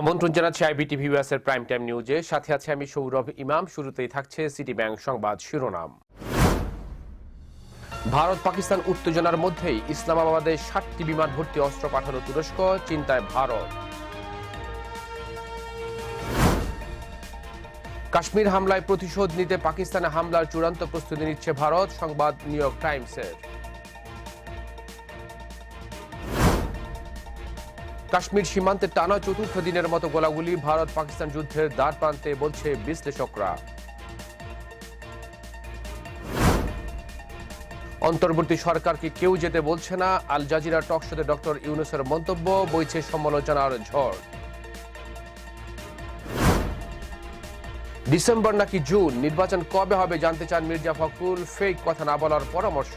আমন্ত্রণ জানাচ্ছি আইবিটিভি এর প্রাইম টাইম নিউজে সাথে আছে আমি সৌরভ ইমাম। শুরুতেই থাকছে সিটি ব্যাংক সংবাদ শিরোনাম। ভারত পাকিস্তান উত্তেজনার মধ্যেই ইসলামাবাদে ষাটটি বিমান ভর্তি অস্ত্র পাঠালো তুরস্ক, চিন্তায় ভারত। কাশ্মীর হামলায় প্রতিশোধ নিতে পাকিস্তানে হামলার চূড়ান্ত প্রস্তুতি নিচ্ছে ভারত, সংবাদ নিউ ইয়র্ক টাইমসের। কাশ্মীর সীমান্তে টানা চতুর্থ দিনের মতো গোলাগুলি ভারত পাকিস্তান যুদ্ধের দ্বার প্রান্তে বলছে বিশ্লেষকরা। অন্তর্বর্তী সরকারকে কেউ যেতে বলছে না, আল জাজিরা টকশোতে ডক্টর ইউনুসের মন্তব্য, বইছে সমালোচনার ঝড়। ডিসেম্বর নাকি জুন, নির্বাচন কবে হবে জানতে চান মির্জা ফখরুল, ফেক কথা না বলার পরামর্শ।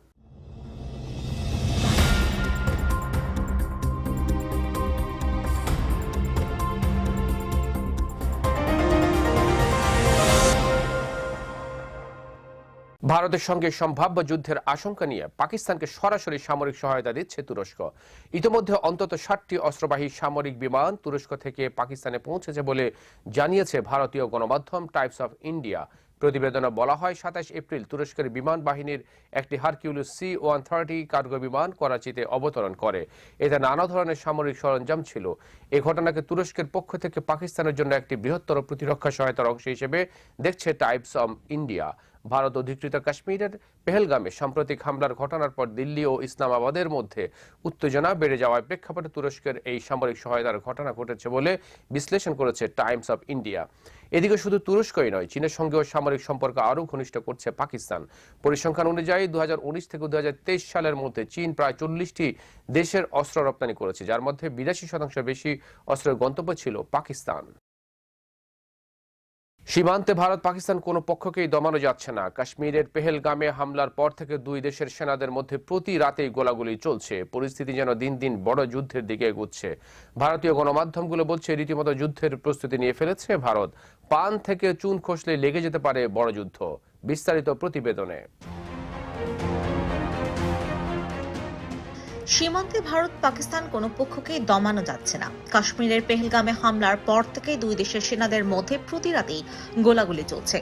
ভারতের সঙ্গে সম্ভাব্য যুদ্ধের আশঙ্কা নিয়ে পাকিস্তানকে সরাসরি সামরিক সহায়তা দিচ্ছে তুরস্ক। ইতিমধ্যে অন্তত ষাটটি অস্ত্রবাহী সামরিক বিমান তুরস্ক থেকে পাকিস্তানে পৌঁছেছে বলে জানিয়েছে ভারতীয় গণমাধ্যম টাইপস অফ ইন্ডিয়া। প্রতিবেদনে বলা হয়, সাতাশ এপ্রিল তুরস্কের বিমান বাহিনীর একটি Hercules C one thirty cargo বিমান করাচিতে অবতরণ করে। এতে নানা ধরনের সামরিক সরঞ্জাম ছিল। এ ঘটনাকে তুরস্কের পক্ষ থেকে পাকিস্তানের জন্য একটি বৃহত্তর প্রতিরক্ষা সহায়তার অংশ হিসেবে দেখছে টাইপস অফ ইন্ডিয়া। ভারত অধিকৃত কাশ্মীরের পেহেলগামে সাম্প্রতিক হামলার ঘটনার পর দিল্লি ও ইসলামাবাদের মধ্যে উত্তেজনা বেড়ে যাওয়ায় প্রেক্ষাপটে তুরস্কের এই সামরিক সহায়তার ঘটনা ঘটেছে বলে বিশ্লেষণ করেছে টাইমস অফ ইন্ডিয়া। এদিকে শুধু তুরস্কই নয়, চীনের সঙ্গেও সামরিক সম্পর্ক আরও ঘনিষ্ঠ করছে পাকিস্তান। পরিসংখ্যান অনুযায়ী দুই হাজার উনিশ থেকে দু হাজার তেইশ সালের মধ্যে চীন প্রায় চল্লিশটি দেশের অস্ত্র রপ্তানি করেছে, যার মধ্যে বিরাশি শতাংশ বেশি অস্ত্রের গন্তব্য ছিল পাকিস্তান। সীমান্তে ভারত পাকিস্তান কোনো পক্ষকেই দমানো যাচ্ছে না। কাশ্মীরের পেহেলগামে হামলার পর থেকে দুই দেশের সেনাদের মধ্যে প্রতি রাতেই গোলাগুলি চলছে। পরিস্থিতি যেন দিন দিন বড় যুদ্ধের দিকে এগুচ্ছে। ভারতীয় গণমাধ্যমগুলো বলছে, রীতিমতো যুদ্ধের প্রস্তুতি নিয়ে ফেলেছে ভারত। পান থেকে চুন খসলে লেগে যেতে পারে বড় যুদ্ধ। বিস্তারিত প্রতিবেদনে। সীমান্তে ভারত পাকিস্তান কোনো পক্ষকেই দমানো যাচ্ছে না। কাশ্মীরের পেহেলগামে হামলার পর থেকেই দুই দেশের সেনাদের মধ্যে প্রতি রাতেই গোলাগুলি চলছে।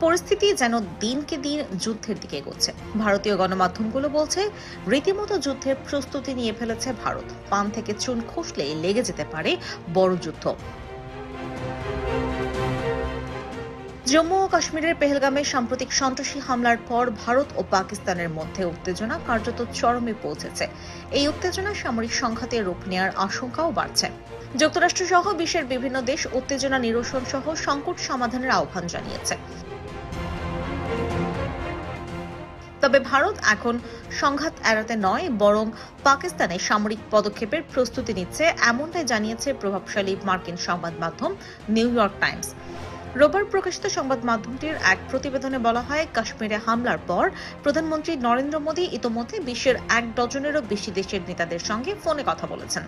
পরিস্থিতি যেন দিনকে দিন যুদ্ধের দিকে এগোচ্ছে। ভারতীয় গণমাধ্যমগুলো বলছে, রীতিমতো যুদ্ধের প্রস্তুতি নিয়ে ফেলেছে ভারত। পান থেকে চুন খসলে লেগে যেতে পারে বড় যুদ্ধ। জম্মু ও কাশ্মীরের পেহেলগামে সাম্প্রতিক সন্ত্রাসী হামলার পর ভারত ও পাকিস্তানের মধ্যে উত্তেজনা কার্যত চরমে পৌঁছেছে। এই উত্তেজনা সামরিক সংঘাতে রূপ নেওয়ার আশঙ্কাও বাড়ছে। যুক্তরাষ্ট্র সহ বিশ্বের বিভিন্ন দেশ উত্তেজনা নিরসন সহ সংকট সমাধানের আহ্বান জানিয়েছে। তবে ভারত এখন সংঘাত এড়াতে নয়, বরং পাকিস্তানে সামরিক পদক্ষেপের প্রস্তুতি নিচ্ছে, এমনটাই জানিয়েছে প্রভাবশালী মার্কিন সংবাদ মাধ্যম নিউ ইয়র্ক টাইমস। রোববার প্রকাশিত সংবাদ মাধ্যমটির এক প্রতিবেদনে বলা হয়, কাশ্মীরে হামলার পর প্রধানমন্ত্রী নরেন্দ্র মোদী ইতোমধ্যে বিশ্বের এক ডজনেরও বেশি দেশের নেতাদের সঙ্গে ফোনে কথা বলেছেন।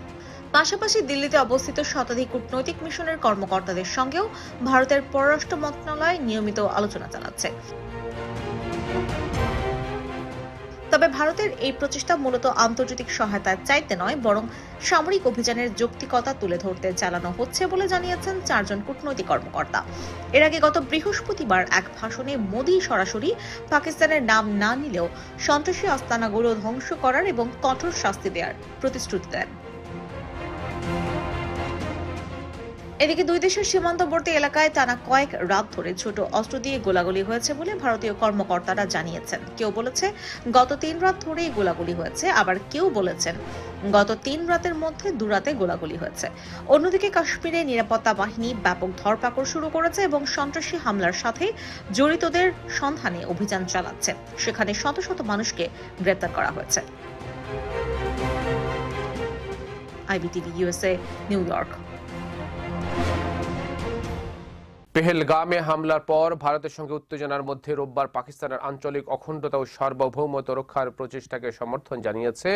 পাশাপাশি দিল্লিতে অবস্থিত শতাধিক কূটনৈতিক মিশনের কর্মকর্তাদের সঙ্গেও ভারতের পররাষ্ট্র মন্ত্রণালয় নিয়মিত আলোচনা চালাচ্ছে। তবে ভারতের এই প্রচেষ্টা মূলত আন্তর্জাতিক সহায়তা চাইতে নয়, বরং সামরিক অভিযানের যৌক্তিকতা তুলে ধরতে চালানো হচ্ছে বলে জানিয়েছেন চারজন কূটনৈতিক কর্মকর্তা। এর আগে গত বৃহস্পতিবার এক ভাষণে মোদি সরাসরি পাকিস্তানের নাম না নিলেও সন্ত্রাসী আস্তানাগুলো ধ্বংস করার এবং কঠোর শাস্তি দেওয়ার প্রতিশ্রুতি দেন। এদিকে দুই দেশের সীমান্তবর্তী এলাকায় টানা কয়েক রাত ধরে ছোট অস্ত্র দিয়ে গোলাগুলি হয়েছে বলে ভারতীয় কর্মকর্তারা জানিয়েছেন। কেউ বলেছে, গত তিন রাত ধরেই গোলাগুলি হয়েছে, আবার কেউ বলেছেন, গত তিন রাতের মধ্যে দুরাতে গোলাগুলি হয়েছে। অন্যদিকে কাশ্মীরে নিরাপত্তা বাহিনী ব্যাপক ধরপাকড় শুরু করেছে এবং সন্ত্রাসী হামলার সাথে জড়িতদের সন্ধানে অভিযান চালাচ্ছে। সেখানে শত শত মানুষকে গ্রেপ্তার করা হয়েছে। IBTV USA New York. পেহেলগামে হামলার পর ভারতের সঙ্গে উত্তেজনার মধ্যে রোববার পাকিস্তানের আঞ্চলিক অখণ্ডতা ও সার্বভৌমত্ব রক্ষার প্রচেষ্টাকে সমর্থন জানিয়েছে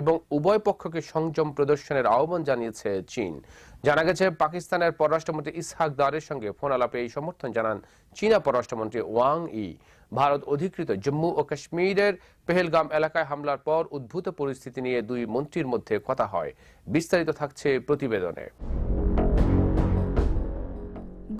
এবং উভয় পক্ষকে সংযম প্রদর্শনের আহ্বান জানিয়েছে চীন। জানা গেছে, পাকিস্তানের পররাষ্ট্রমন্ত্রী ইসহাক দারের সঙ্গে ফোন আলাপে এই সমর্থন জানান চীনা পররাষ্ট্রমন্ত্রী ওয়াং ই। ভারত অধিকৃত জম্মু ও কাশ্মীরের পেহেলগাম এলাকায় হামলার পর উদ্ভূত পরিস্থিতি নিয়ে দুই মন্ত্রীর মধ্যে কথা হয়। বিস্তারিত থাকছে প্রতিবেদনে।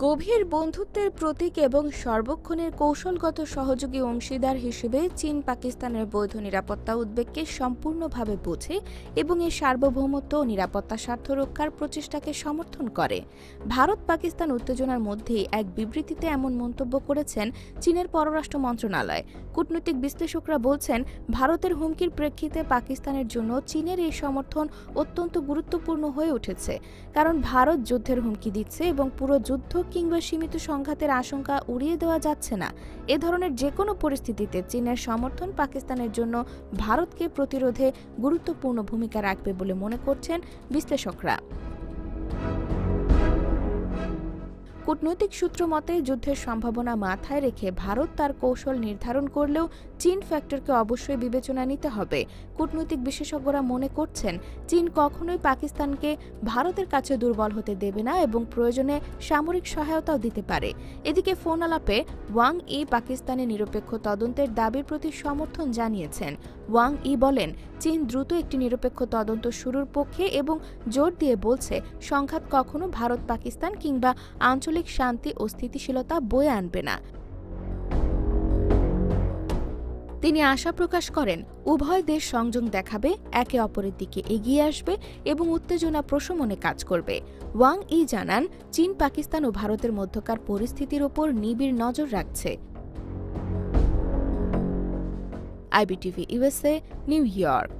গভীর বন্ধুত্বের প্রতীক এবং সর্বক্ষণের কৌশলগত সহযোগী অংশীদার হিসেবে চীন পাকিস্তানের বৈধ নিরাপত্তা উদ্বেগকে সম্পূর্ণভাবে বোঝে এবং এর সার্বভৌমত্ব ও নিরাপত্তা স্বার্থ রক্ষার প্রচেষ্টাকে সমর্থন করে। ভারত পাকিস্তান উত্তেজনার মধ্যেই এক বিবৃতিতে এমন মন্তব্য করেছেন চীনের পররাষ্ট্র মন্ত্রণালয়। কূটনৈতিক বিশ্লেষকরা বলছেন, ভারতের হুমকির প্রেক্ষিতে পাকিস্তানের জন্য চীনের এই সমর্থন অত্যন্ত গুরুত্বপূর্ণ হয়ে উঠেছে, কারণ ভারত যুদ্ধের হুমকি দিচ্ছে এবং পুরো যুদ্ধ কিংবা সীমিত সংঘাতের আশঙ্কা উড়িয়ে দেওয়া যাচ্ছে না। এ ধরনের যে কোনো পরিস্থিতিতে চীনের সমর্থন পাকিস্তানের জন্য ভারতকে প্রতিরোধে গুরুত্বপূর্ণ ভূমিকা রাখবে বলে মনে করছেন বিশ্লেষকরা। কূটনৈতিক সূত্র মতে, যুদ্ধের সম্ভাবনা মাথায় রেখে ভারত তার কৌশল নির্ধারণ করলেও চীন ফ্যাক্টরকে অবশ্যই বিবেচনা নিতে হবে। কূটনৈতিক বিশেষজ্ঞরা মনে করছেন, চীন কখনোই পাকিস্তানকে ভারতের কাছে দুর্বল হতে দেবে না এবং প্রয়োজনে সামরিক সহায়তাও দিতে পারে। এদিকে ফোন আলাপে, ওয়াং ই পাকিস্তানের নিরপেক্ষ তদন্তের দাবির প্রতি সমর্থন জানিয়েছেন। ওয়াং ই বলেন, চীন দ্রুত একটি নিরপেক্ষ তদন্ত শুরুর পক্ষে এবং জোর দিয়ে বলছে, সংঘাত কখনো ভারত, পাকিস্তান কিংবা আঞ্চলিক শান্তি ও স্থিতিশীলতা বয়ে আনবে না। তিনি আশা প্রকাশ করেন, উভয় দেশ সংযম দেখাবে, একে অপরের দিকে এগিয়ে আসবে এবং উত্তেজনা প্রশমনে কাজ করবে। ওয়াং ই জানান, চীন, পাকিস্তান ও ভারতের মধ্যকার পরিস্থিতির ওপর নিবিড় নজর রাখছে। IBTV USA, New York.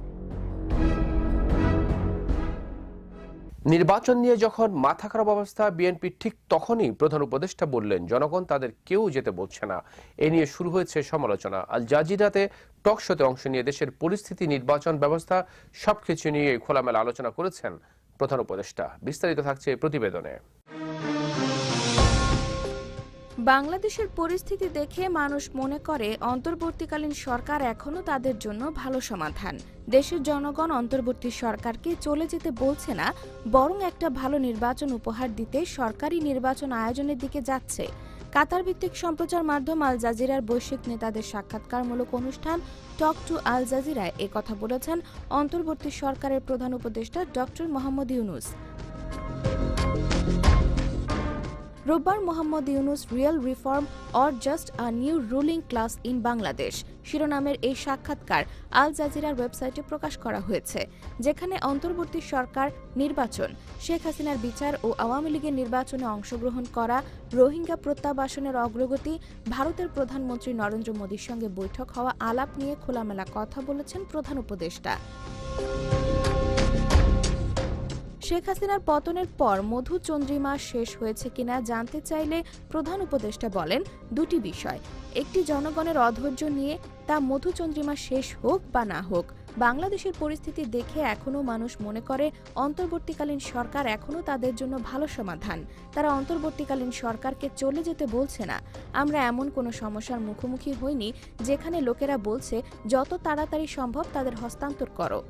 নির্বাচন নিয়ে যখন মাথা খারাপ অবস্থা, বিএনপি ঠিক তখনই প্রধান উপদেষ্টা বললেন, জনগণ তাদের কেউ যেতে বলছে না। এ নিয়ে শুরু হয়েছে সমালোচনা। আল জাজিরাতে টক শোতে অংশ নিয়ে দেশের পরিস্থিতি, নির্বাচন ব্যবস্থা, সবকিছু নিয়ে খোলামেলা আলোচনা করেছেন প্রধান উপদেষ্টা। বিস্তারিত থাকছে প্রতিবেদনে। বাংলাদেশের পরিস্থিতি দেখে মানুষ মনে করে অন্তর্বর্তীকালীন সরকার এখনও তাদের জন্য ভালো সমাধান। দেশের জনগণ অন্তর্বর্তী সরকারকে চলে যেতে বলছে না, বরং একটা ভালো নির্বাচন উপহার দিতে সরকারি নির্বাচন আয়োজনের দিকে যাচ্ছে। কাতার ভিত্তিক সম্প্রচার মাধ্যম আল জাজিরার বৈশ্বিক নেতাদের সাক্ষাৎকারমূলক অনুষ্ঠান টক টু আল জাজিরায় কথা বলেছেন অন্তর্বর্তী সরকারের প্রধান উপদেষ্টা ডক্টর মোহাম্মদ ইউনুস। রোববার Mohammad Yunus real reform or just a new ruling class in Bangladesh. শিরোনামের এই সাক্ষাৎকার আল জাজিরার ওয়েবসাইটে প্রকাশ করা হয়েছে, যেখানে অন্তর্বর্তী সরকার নির্বাচন, শেখ হাসিনার বিচার ও আওয়ামী লীগের নির্বাচনে অংশগ্রহণ করা, রোহিঙ্গা প্রত্যাবাসনের অগ্রগতি, ভারতের প্রধানমন্ত্রী নরেন্দ্র মোদীর সঙ্গে বৈঠক হওয়া আলাপ নিয়ে খোলামেলা কথা বলেছেন প্রধান উপদেষ্টা। শেখ হাসিনার পতনের পর মধু চন্দ্রিমা শেষ হয়েছে কিনা জানতে চাইলে প্রধান উপদেষ্টা বলেন দুটি বিষয়। একটি জনগণের অধৈর্য নিয়ে তা মধু চন্দ্রিমা শেষ হোক বা না হোক, বাংলাদেশের পরিস্থিতি দেখে এখনও মানুষ মনে করে অন্তর্বর্তীকালীন সরকার এখনও তাদের জন্য ভালো সমাধান। তারা অন্তর্বর্তীকালীন সরকারকে চলে যেতে বলছে না। আমরা এমন কোনো সমস্যার মুখোমুখি হইনি যেখানে লোকেরা বলছে, যত তাড়াতাড়ি সম্ভব তাদের হস্তান্তর করো।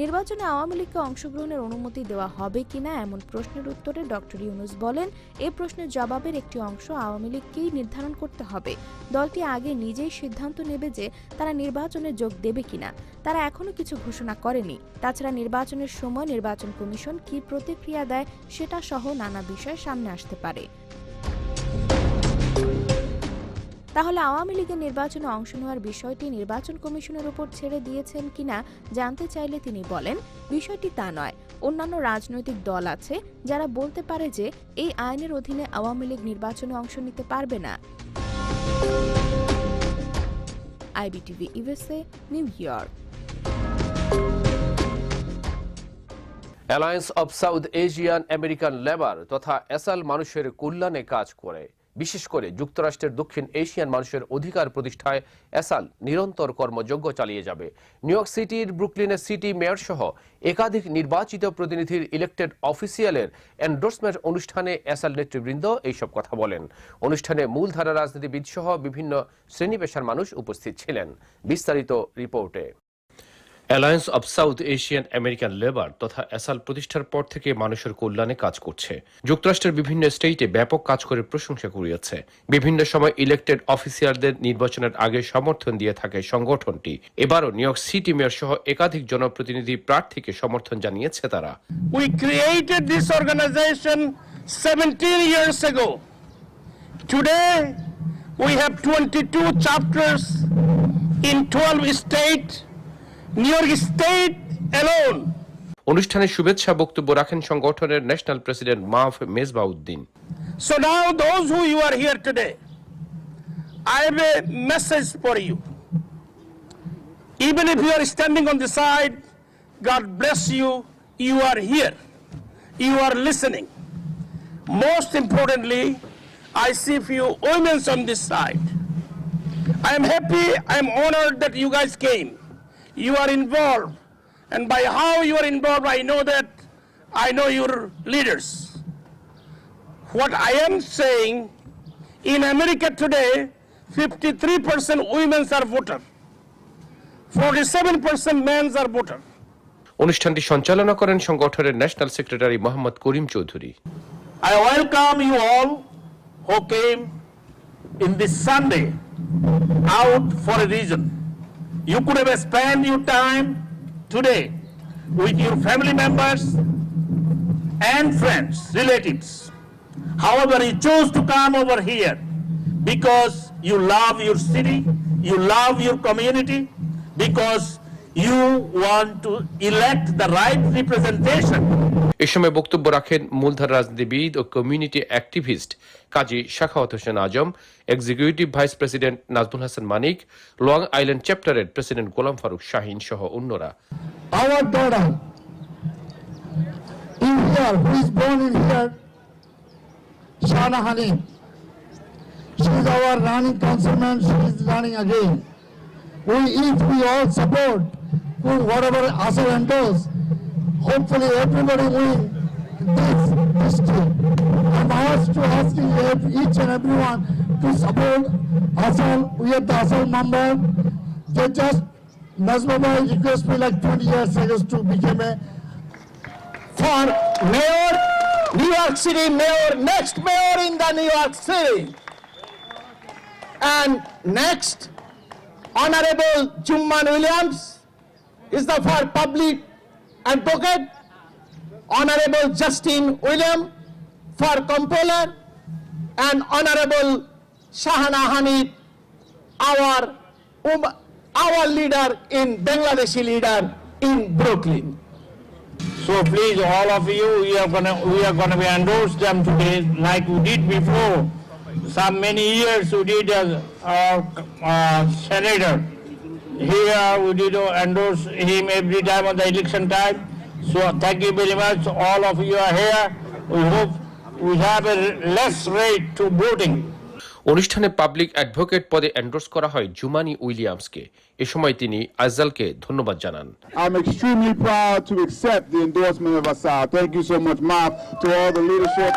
নির্বাচনে আওয়ামী লীগকে অংশগ্রহণের অনুমতি দেওয়া হবে কিনা এমন প্রশ্নের উত্তরে ডক্টর ইউনুস বলেন, এ প্রশ্নের জবাবের একটি অংশ আওয়ামী লীগকেই নির্ধারণ করতে হবে। দলটি আগে নিজেই সিদ্ধান্ত নেবে যে তারা নির্বাচনে যোগ দেবে কিনা। তারা এখনও কিছু ঘোষণা করেনি। তাছাড়া নির্বাচনের সময় নির্বাচন কমিশন কি প্রতিক্রিয়া দেয় সেটা সহ নানা বিষয় সামনে আসতে পারে। তাহলে আওয়ামী লীগের নির্বাচনে অংশ নেওয়ার বিষয়টি নির্বাচন কমিশনের উপর ছেড়ে দিয়েছেন কিনা জানতে চাইলে তিনি বলেন, বিষয়টি তা নয়। অন্যান্য রাজনৈতিক দল আছে যারা বলতে পারে যে এই আইনের অধীনে আওয়ামী লীগ নির্বাচনে অংশ নিতে পারবে না। New Alliance of South Asian American Labor তথা এসাল মানুষের কল্যাণে কাজ করে। বিশেষ করে যুক্তরাষ্ট্রের দক্ষিণ এশিয়ান মানুষের অধিকার প্রতিষ্ঠায় এসাল নিরন্তর কর্মযজ্ঞ চালিয়ে যাবে। নিউ ইয়র্ক সিটির ব্রুকলিনের সিটি মেয়র সহ একাধিক নির্বাচিত প্রতিনিধির ইলেক্টেড অফিসিয়ালের এন্ডোর্সমেন্ট অনুষ্ঠানে এসাল নেতৃবৃন্দ এইসব কথা বলেন। অনুষ্ঠানে মূলধারা রাজনীতিবিদ সহ বিভিন্ন শ্রেণি পেশার মানুষ উপস্থিত ছিলেন। বিস্তারিত রিপোর্টে। Alliance of South Asian American Labor তথা অ্যাসাল প্রতিষ্ঠার পর থেকে মানুষের কল্যাণে কাজ করছে যুক্তরাষ্ট্রের বিভিন্ন স্টেটে ব্যাপক কাজ করে প্রশংসা কুড়িয়েছে বিভিন্ন সময় ইলেক্টেড অফিসিয়ালদের নির্বাচনের আগে সমর্থন দিয়ে থাকে সংগঠনটি এবারও নিউ ইয়র্ক সিটি মেয়র সহ একাধিক জনপ্রতিনিধি প্রার্থীকে সমর্থন জানিয়েছে তারা We created this organization 17 years ago. Today, we have 22 chapters in 12 states. New York State alone অনুষ্ঠানে শুভেচ্ছা বক্তব্য রাখেন সংগঠনের ন্যাশনাল প্রেসিডেন্ট মাফ Mezbauddin So now those who you are here today, I have a message for you. Even if you are standing on the side, God bless you, you are here. You are listening. Most importantly, I see few women on this side. I am happy, I am honored that you guys came. You are involved. And by how you are involved, I know that I know your leaders. What I am saying, in America today, 53% women are voter, 47% men are voter. অনুষ্ঠানটি সঞ্চালনা করেন সংগঠনের national secretary Mohammad Karim Chowdhury I welcome you all who came in this Sunday out for a reason. You could have spent your time today with your family members and friends, relatives. However, you chose to come over here because you love your city, you love your community, because you want to elect the right representation. এ সময় বক্তব্য রাখেন মূলধারা রাজনীতিবিদ ও community activist Kazi Shakhawat Hossain Azam executive vice president Nazmul Hasan Manik Long Island চ্যাপ্টারের president Golam Faruk Shahin সহ অন্যরা our daughter in here, who is born in here, Shana Halim. She is our running councilman, she is running again. We, if we all support, whatever Asal endorse, hopefully everybody win this district. I'm asked to asking each and everyone to support Asal, we are the Asal member. They just, Nazmaba request me like 20 years ago to become a for mayor, New York City mayor, next mayor in the New York City. And next, Honorable Jumman Williams is the for public advocate. Honorable Justin William for comptroller and Honorable Shahana Hanif, our, um, our leader in Bangladeshi leader in Brooklyn. So please, all of you, we are gonna, we are gonna be endorse them today like we did before. Some many years we did as our uh, senator. Here we did endorse him every time on the election time. So thank you very much, all of you are here. We hope we have a less rate to voting. অনুষ্ঠানে public advocate পদে endorse করা হয় জুমানি উইলিয়ামসকে এ সময় তিনি আজজালকে ধন্যবাদ জানান I'm extremely proud to accept the endorsement of Asal. Thank you so much, Moff, to all the leadership.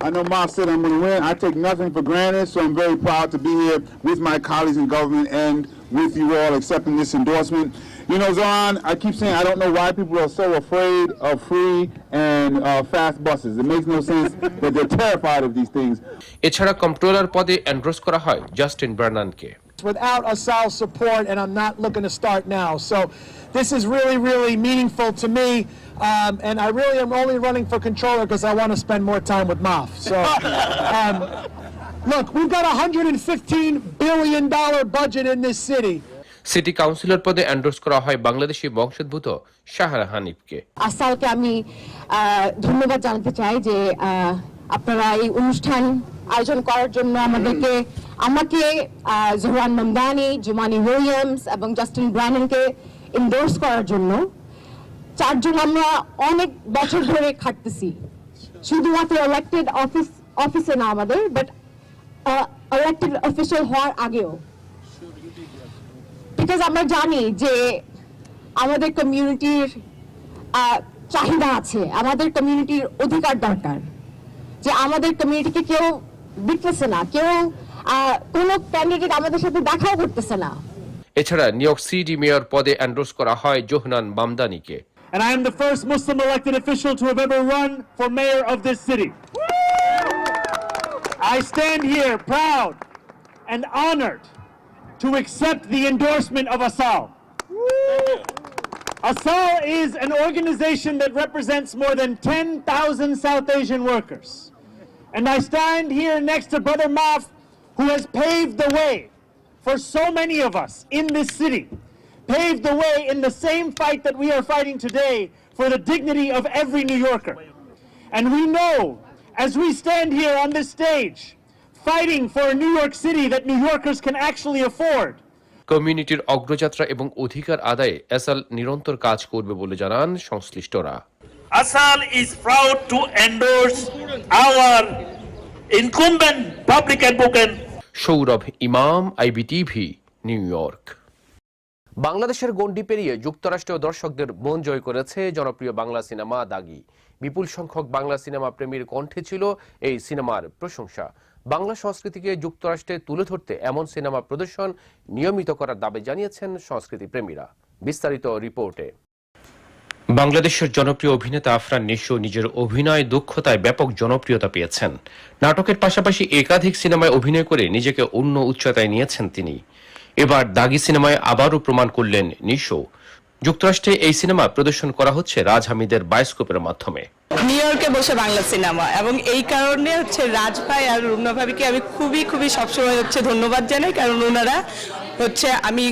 I know Moff said I'm going to win. I take nothing for granted, so I'm very proud to be here with my colleagues in government and with you all accepting this endorsement. You know, Zon, I keep saying I don't know why people are so afraid of free and uh, fast buses. It makes no sense that they're terrified of these things. এছাড়া controller পদে endorse করা হয় Justin Bernanke without Asal's support, and I'm not looking to start now. So this is really, really meaningful to me. Um, and I really am only running for controller because I want to spend more time with Moff. So, um, look, we've got a $115 billion budget in this city. City councillor পদে endorse করা হয় বাংলাদেশি বংশোদ্ভূত শাহরা হানিফকে আসালকে আমি আহ, ধন্যবাদ জানাতে চাই যে আহ, আপনারা এই অনুষ্ঠান আয়োজন করার জন্য আমাদেরকে আমাকে আহ, জোহরান মামদানি জুমানি উইলিয়ামস এবং জাস্টিন ব্রায়ানকে এন্ডোর্স করার জন্য চারজন আমরা অনেক বছর ধরে খাটতেছি। শুধুমাত্র ইলেক্টেড অফিস অফিসে না আমাদের বাট ইলেক্টেড অফিসিয়াল হওয়ার আগেও। বিকজ আমরা জানি যে আমাদের কমিউনিটির চাহিদা আছে, আমাদের কমিউনিটির অধিকার দরকার। যে আমাদের কমিউনিটিকে কেউ দেখতেছে না, কেউ কোনো ক্যান্ডিডেট আমাদের সাথে দেখাও করতেছে না। এছাড়া নিউ ইয়র্ক সিটি মেয়র পদে অ্যান্ডোর্স করা হয় জোহনান মামদানিকে And I am the first Muslim elected official to have ever run for mayor of this city. I stand here proud and honored to accept the endorsement of ASAL. ASAL is an organization that represents more than 10,000 South Asian workers. And I stand here next to Brother Maf, who has paved the way for so many of us in this city, paved the way in the same fight that we are fighting today for the dignity of every New Yorker. And we know, as we stand here on this stage, fighting for a New York City that New Yorkers can actually afford, কমিউনিটির অগ্রযাত্রা এবং অধিকার আদায়ে এসাল নিরন্তর কাজ করবে বলে জানান সংশ্লিষ্টরা ASAL is proud to endorse our incumbent public advocate Sourav Imam IBTV new York বাংলাদেশের গণ্ডি পেরিয়ে যুক্তরাষ্ট্রীয় দর্শকদের মন জয় করেছে জনপ্রিয় বাংলা সিনেমা দাগি। বিপুল সংখ্যক বাংলা সিনেমা প্রেমীর কণ্ঠে ছিল এই সিনেমার প্রশংসা। বাংলা সংস্কৃতিকে যুক্তরাষ্ট্রে তুলে ধরতে এমন সিনেমা প্রদর্শন নিয়মিত করার দাবি জানিয়েছেন সংস্কৃতি প্রেমীরা। বিস্তারিত রিপোর্টে। বাংলাদেশের জনপ্রিয় অভিনেতা আফরান নিশো নিজের অভিনয় দক্ষতায় ব্যাপক জনপ্রিয়তা পেয়েছেন। নাটকের পাশাপাশি একাধিক সিনেমায় অভিনয় করে নিজেকে অন্য উচ্চতায় নিয়েছেন তিনি। এবার দাগি সিনেমায় আবারও প্রমাণ করলেন নিশো। যুক্তরাষ্ট্রে এই সিনেমা প্রদর্শন করা হচ্ছে রাজ হামিদের বায়োস্কোপের মাধ্যমে। নিউ ইয়র্কে বসে বাংলা সিনেমা এবং এই কারণে হচ্ছে রাজ ভাই আর রুমনা ভাবিকে আমি খুবই খুবই সবসময় হচ্ছে ধন্যবাদ জানাই। কারণ ওনারা হচ্ছে আমি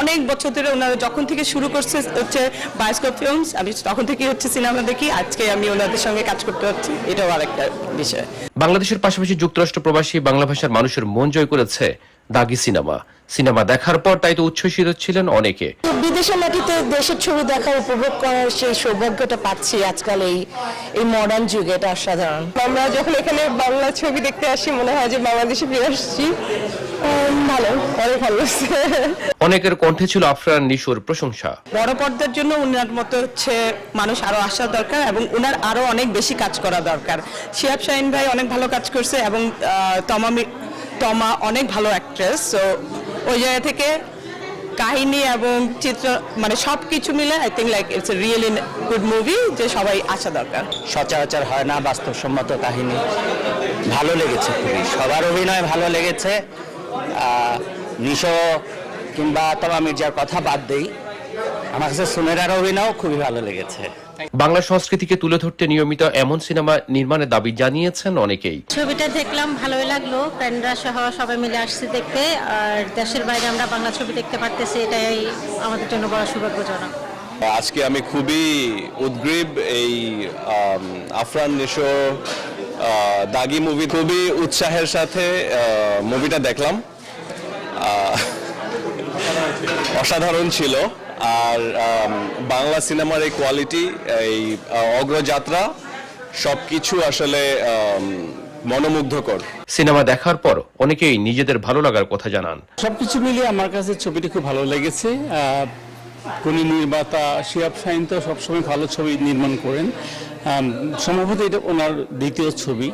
অনেক বছর ধরে ওনারা যখন থেকে শুরু করছে হচ্ছে বায়োস্কোপ ফিল্মস আমি তখন থেকে হচ্ছে সিনেমা দেখি। আজকে আমি ওনাদের সঙ্গে কাজ করতে হচ্ছে এটাও আরেকটা বিষয়। বাংলাদেশের পাশাপাশি যুক্তরাষ্ট্র প্রবাসী বাংলা ভাষার মানুষের মন জয় করেছে দাগি সিনেমা। সিনেমা দেখার পর তাই তো উচ্ছ্বসিত ছিলেন অনেকে। বিদেশের মাটিতে দেশের ছবি দেখা উপভোগ করার সেই সৌভাগ্যটা পাচ্ছি আজকাল এই এই মডার্ন যুগে এটা অসাধারণ। আমরা যখন এখানে বাংলা ছবি দেখতে আসি মনে হয় যে বাংলাদেশে ফিরে আসছি। ভালো অনেক ভালো অনেকের কণ্ঠে ছিল আফরান নিশোর প্রশংসা। বড় পর্দার জন্য উনার মতো হচ্ছে মানুষ আরও আসা দরকার এবং উনার আরও অনেক বেশি কাজ করা দরকার। শিয়াব শাহিন ভাই অনেক ভালো কাজ করছে এবং আহ, তমা মি- তমা অনেক ভালো অ্যাক্ট্রেস সো ওই জায়গা থেকে কাহিনী এবং চিত্র মানে সব কিছু মিলে I think like it's a really good movie যে সবাই আসা দরকার। সচরাচর হয় না, বাস্তবসম্মত কাহিনী। ভালো লেগেছে খুবই। সবার অভিনয় ভালো লেগেছে। নিশো কিংবা তমা মির্জার কথা বাদ দেই, আমার কাছে সুনেরার অভিনয় খুবই ভালো লেগেছে। বাংলা সংস্কৃতিকে তুলে ধরতে নিয়মিত এমন সিনেমা নির্মাণের দাবি জানিয়েছেন অনেকেই। ছবিটা দেখলাম ভালোই লাগল। ফ্রেন্ডরা সহ সবাই মিলে আসছি দেখতে। আর দেশের বাইরে আমরা বাংলা ছবি দেখতে পারতেছি এটাই আমাদের জন্য বড় সৌভাগ্যজনক। আজকে আমি খুবই উদ্গ্রীব এই আফরান নিশো আহ, দাগি মুভি খুবই উৎসাহের সাথে মুভিটা দেখলাম। আহ, অসাধারণ ছিল। আর বাংলা সিনেমার এই কোয়ালিটি এই অগ্রযাত্রা সব কিছু আসলে আম, মনোমুগ্ধকর। সিনেমা দেখার পর অনেকেই নিজেদের ভালো লাগার কথা জানান। সবকিছু মিলিয়ে আমার কাছে ছবিটি খুব ভালো লেগেছে। কোন নির্মাতা শিয়াব শাহিন তো সবসময় ভালো ছবি নির্মাণ করেন। সম্ভবত এটা ওনার দ্বিতীয় ছবি।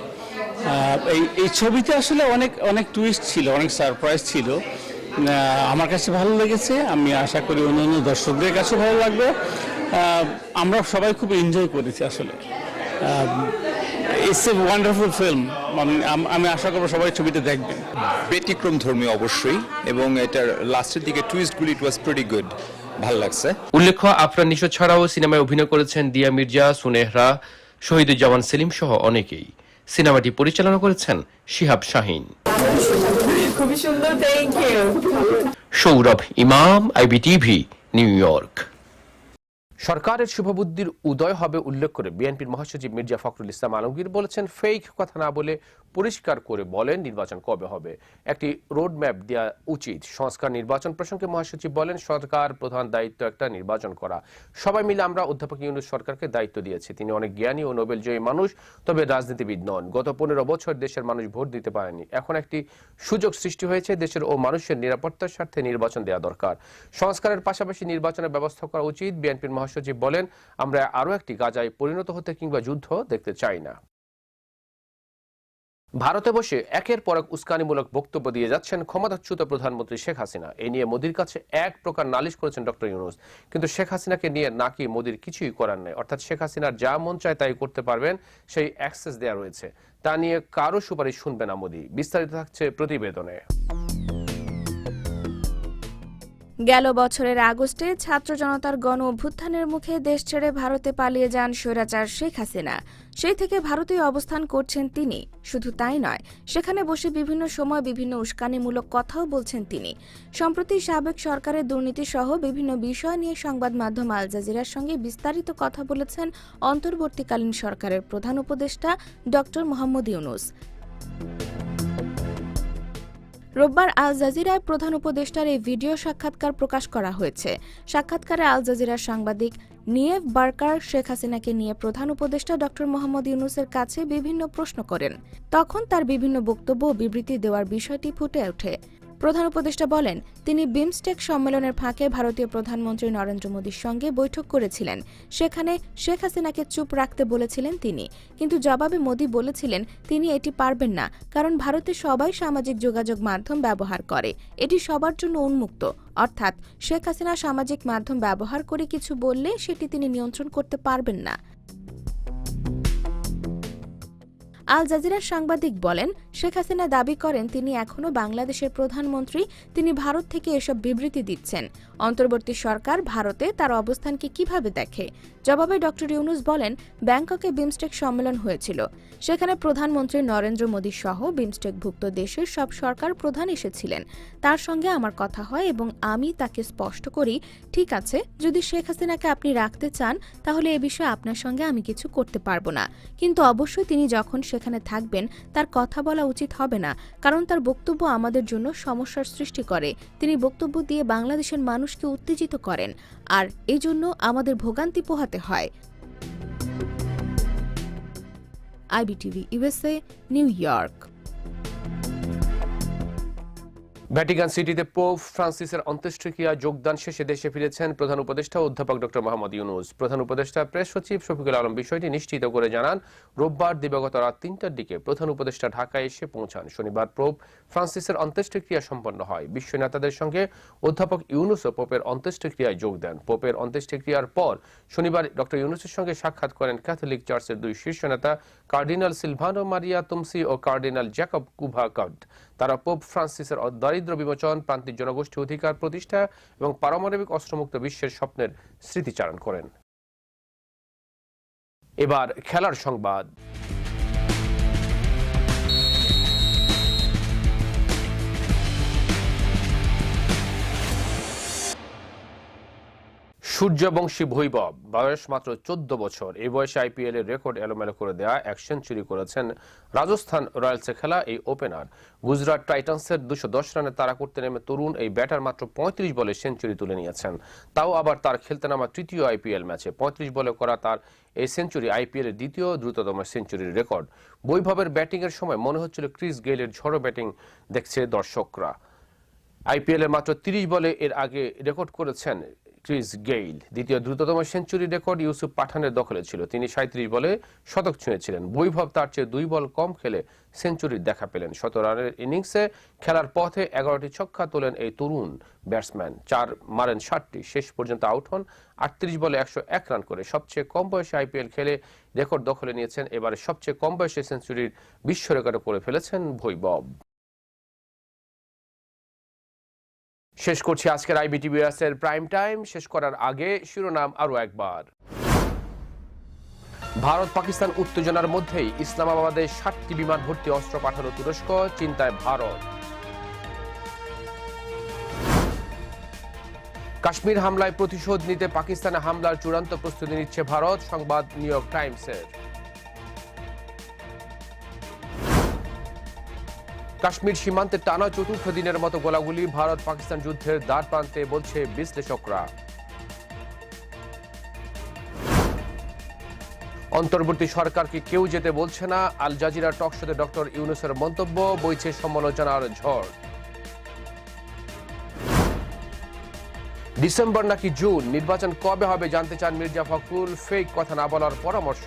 এই এই ছবিতে আসলে অনেক অনেক টুইস্ট ছিল অনেক সারপ্রাইজ ছিল। আহ, আমার কাছে ভালো লেগেছে আমি আশা করি অন্যান্য দর্শকদের কাছে ভালো লাগবে। আমরা সবাই খুব এনজয় করেছি আসলে। ইটস এ ওয়ান্ডারফুল ফিল্ম আমি আশা করব সবাই ছবিটা দেখবেন। ব্যতিক্রম ধর্মী অবশ্যই এবং এটার লাস্টের দিকে টুইস্টগুলি ইট ওয়াজ প্রিটি গুড ভালো লাগছে। উল্লেখ্য আফরান নিশো ছাড়াও সিনেমায় অভিনয় করেছেন দিয়া মির্জা সুনেহরা শহীদুজ্জামান সেলিম সহ অনেকেই। সিনেমাটি পরিচালনা করেছেন শিহাব শাহিন। খুবই সুন্দর thank you Sourav Imam IBTV new York. সরকারের শুভবুদ্ধির উদয় হবে উল্লেখ করে বিএনপির মহাসচিব মির্জা ফখরুল ইসলাম আলমগীর বলেছেন, ফেক কথা না বলে পরিষ্কার করে বলেন নির্বাচন কবে হবে। একটি রোড ম্যাপ দেওয়া উচিত। সংস্কার নির্বাচন প্রসঙ্গে মহাসচিব বলেন, সরকার প্রধান দায়িত্ব একটা নির্বাচন করা। সবাই মিলে আমরা অধ্যাপক ইউনুস সরকারকে দায়িত্ব দিয়েছি। তিনি অনেক জ্ঞানী ও নোবেল জয়ী মানুষ, তবে রাজনীতিবিদ নন। গত পনেরো বছর দেশের মানুষ ভোট দিতে পারেনি। এখন একটি সুযোগ সৃষ্টি হয়েছে দেশের ও মানুষের নিরাপত্তার স্বার্থে নির্বাচন দেওয়া দরকার। সংস্কারের পাশাপাশি নির্বাচনের ব্যবস্থা করা উচিত। বিএনপির মহাসচিব বলেন, আমরা আরও একটি গাজায় পরিণত হতে কিংবা যুদ্ধ দেখতে চাই না। ভারতে বসে একের পর এক উস্কানিমূলক বক্তব্য দিয়ে যাচ্ছেন ক্ষমতাচ্যুত প্রধানমন্ত্রী শেখ হাসিনা। এ নিয়ে মোদির কাছে এক প্রকার নালিশ করেছেন ডক্টর ইউনুস। কিন্তু শেখ হাসিনাকে নিয়ে নাকি মোদির কিছুই করার নেই। অর্থাৎ শেখ হাসিনার যা মন চায় তাই করতে পারবেন, সেই অ্যাক্সেস দেওয়া রয়েছে। তা নিয়ে কারও সুপারিশ শুনবে না মোদি। বিস্তারিত থাকছে প্রতিবেদনে। গেল বছরের আগস্টে ছাত্র জনতার গণ অভ্যুত্থানের মুখে দেশ ছেড়ে ভারতে পালিয়ে যান স্বৈরাচার শেখ হাসিনা। সেই থেকে ভারতে অবস্থান করছেন তিনি। শুধু তাই নয়, সেখানে বসে বিভিন্ন সময় বিভিন্ন উস্কানিমূলক কথাও বলছেন তিনি। সম্প্রতি সাবেক সরকারের দুর্নীতি সহ বিভিন্ন বিষয় নিয়ে সংবাদ মাধ্যম আল জাজিরার সঙ্গে বিস্তারিত কথা বলেছেন অন্তর্বর্তীকালীন সরকারের প্রধান উপদেষ্টা ড মোহাম্মদ ইউনুস। রোববার আল জাজিরায় প্রধান উপদেষ্টার এই ভিডিও সাক্ষাৎকার প্রকাশ করা হয়েছে। সাক্ষাৎকারে আল জাজিরার সাংবাদিক নিয়েভ বার্কার শেখ হাসিনাকে নিয়ে প্রধান উপদেষ্টা ড. মোহাম্মদ ইউনুসের কাছে বিভিন্ন প্রশ্ন করেন। তখন তার বিভিন্ন বক্তব্য ও বিবৃতি দেওয়ার বিষয়টি ফুটে ওঠে। প্রধান উপদেষ্টা বলেন, তিনি বিমস্টেক সম্মেলনের ফাঁকে ভারতীয় প্রধানমন্ত্রী নরেন্দ্র মোদীর সঙ্গে বৈঠক করেছিলেন। সেখানে শেখ হাসিনাকে চুপ রাখতে বলেছিলেন তিনি। কিন্তু জবাবে মোদী বলেছিলেন, তিনি এটি পারবেন না, কারণ ভারতে সবাই সামাজিক যোগাযোগ মাধ্যম ব্যবহার করে। এটি সবার জন্য উন্মুক্ত। অর্থাৎ, শেখ হাসিনা সামাজিক মাধ্যম ব্যবহার করে কিছু বললে সেটি তিনি নিয়ন্ত্রণ করতে পারবেন না। আল জাজিরার সাংবাদিক বলেন, শেখ হাসিনা দাবি করেন তিনি এখনও বাংলাদেশের প্রধানমন্ত্রী, তিনি ভারত থেকে এসব বিবৃতি দিচ্ছেন। অন্তর্বর্তী সরকার ভারতে তার অবস্থানকে কীভাবে দেখে? জবাবে ড. ইউনুস বলেন, ব্যাংককে বিমস্টেক সম্মেলন হয়েছিল। সেখানে প্রধানমন্ত্রী নরেন্দ্র মোদী সহ বিমস্টেকভুক্ত দেশের সব সরকার প্রধান এসেছিলেন। তার সঙ্গে আমার কথা হয় এবং আমি তাকে স্পষ্ট করি, ঠিক আছে, যদি শেখ হাসিনাকে আপনি রাখতে চান, তাহলে এ বিষয়ে আপনার সঙ্গে আমি কিছু করতে পারব না। কিন্তু অবশ্যই তিনি যখন সেখানে থাকবেন, তার কথা বলা উচিত হবে না, কারণ তার বক্তব্য আমাদের জন্য সমস্যার সৃষ্টি করে। তিনি বক্তব্য দিয়ে বাংলাদেশের মানুষকে উত্তেজিত করেন, আর এই জন্য আমাদের ভোগান্তি পোহাতে হয়। IBTV USA New York. Vatican সিটিতে পোপ ফ্রান্সিসের অন্ত্যেষ্টিক্রিয়া যোগদান শেষে দেশে ফিরেছেন প্রধান উপদেষ্টা অধ্যাপক ড মোহাম্মদ ইউনুস। প্রধান উপদেষ্টা, প্রেস সচিব শফিকুল আলম বিষয়টি নিশ্চিত করে জানান, রোববার দিবাগত রাত তিনটার দিকে প্রধান উপদেষ্টা ঢাকায় এসে পৌঁছান। শনিবার পোপ ফ্রান্সিসের অন্ত্যেষ্টিক্রিয়া সম্পন্ন হয়। বিশ্ব নেতাদের সঙ্গে অধ্যাপক ইউনুসও পোপের অন্ত্যেষ্টিক্রিয়ায় যোগ দেন। পোপের অন্ত্যেষ্টিক্রিয়ার পর শনিবার ডক্টর ইউনুসের সঙ্গে সাক্ষাৎ করেন ক্যাথলিক চার্চের দুই শীর্ষ নেতা কার্ডিনাল সিলভানো মারিয়া তুমসি ও কার্ডিনাল জ্যাকব কুভাকাড তারা পোপ ফ্রান্সিসের দারিদ্র বিমোচন, প্রান্তিক জনগোষ্ঠী অধিকার প্রতিষ্ঠা এবং পারমাণবিক অস্ত্রমুক্ত বিশ্বের স্বপ্নের স্মৃতিচারণ করেন। এবার খেলার সংবাদ। সূর্যবংশী ভৈবব বয়স মাত্র চোদ্দ বছর। এই বয়সে আইপিএল এর রেকর্ড এলোমেলো করে দেয়া এক সেঞ্চুরি করেছেন রাজস্থান রয়্যালসে খেলা এই ওপেনার। গুজরাট টাইটান্সের দুশো দশ রানে তারা করতে নেমে তরুণ এই ব্যাটার মাত্র পঁয়ত্রিশ বলে সেঞ্চুরি তুলে নিয়েছেন। তাও আবার তার খেলতে নামা তৃতীয় আইপিএল ম্যাচে পঁয়ত্রিশ বলে করা তার এই সেঞ্চুরি আইপিএল এর দ্বিতীয় দ্রুততম সেঞ্চুরির রেকর্ড। বৈভবের ব্যাটিং এর সময় মনে হচ্ছিল ক্রিস গেইলের ঝড়ো ব্যাটিং দেখছে দর্শকরা। আইপিএল এর মাত্র তিরিশ বলে এর আগে রেকর্ড করেছেন ক্রিস গেইল, দ্বিতীয় দ্রুততম সেঞ্চুরি রেকর্ড ইউসুফ পাঠানের দখলে ছিল। তিনি সাঁত্রিশ বলে শতক ছুঁয়েছিলেন। বৈভব তার চেয়ে দুই বল কম খেলে সেঞ্চুরির দেখা পেলেন। শত রানের ইনিংসে খেলার পথে এগারোটি ছক্কা তোলেন এই তরুণ ব্যাটসম্যান। চার মারেন ষাটটি, শেষ পর্যন্ত আউট হন। আটত্রিশ বলে একশো এক রান করে সবচেয়ে কম বয়সে আইপিএল খেলে রেকর্ড দখলে নিয়েছেন। এবারে সবচেয়ে কম বয়সে সেঞ্চুরির বিশ্ব রেকর্ডে করে ফেলেছেন ভৈবব শেষ করছি আজকের আইবিটিভিএস এর প্রাইম টাইম শেষ করার আগে শিরোনাম আরও একবার। ভারত পাকিস্তান উত্তেজনার মধ্যেই ইসলামাবাদে ষাটটি বিমান ভর্তি অস্ত্র পাঠানো তুরস্ক, চিন্তায় ভারত। কাশ্মীর হামলায় প্রতিশোধ নিতে পাকিস্তানে হামলার চূড়ান্ত প্রস্তুতি নিচ্ছে ভারত, সংবাদ নিউ ইয়র্ক টাইমসের। কাশ্মীর সীমান্তে টানা চতুর্থ দিনের মতো গোলাগুলি ভারত পাকিস্তান যুদ্ধের দ্বার প্রান্তে বলছে বিশ্লেষকরা। অন্তর্বর্তী সরকারকে কেউ যেতে বলছে না, আল জাজিরা টকশোতে ডক্টর ইউনুসের মন্তব্য, বইছে সমালোচনার ঝড়। ডিসেম্বর নাকি জুন, নির্বাচন কবে হবে জানতে চান মির্জা ফখরুল, ফেক কথা না বলার পরামর্শ।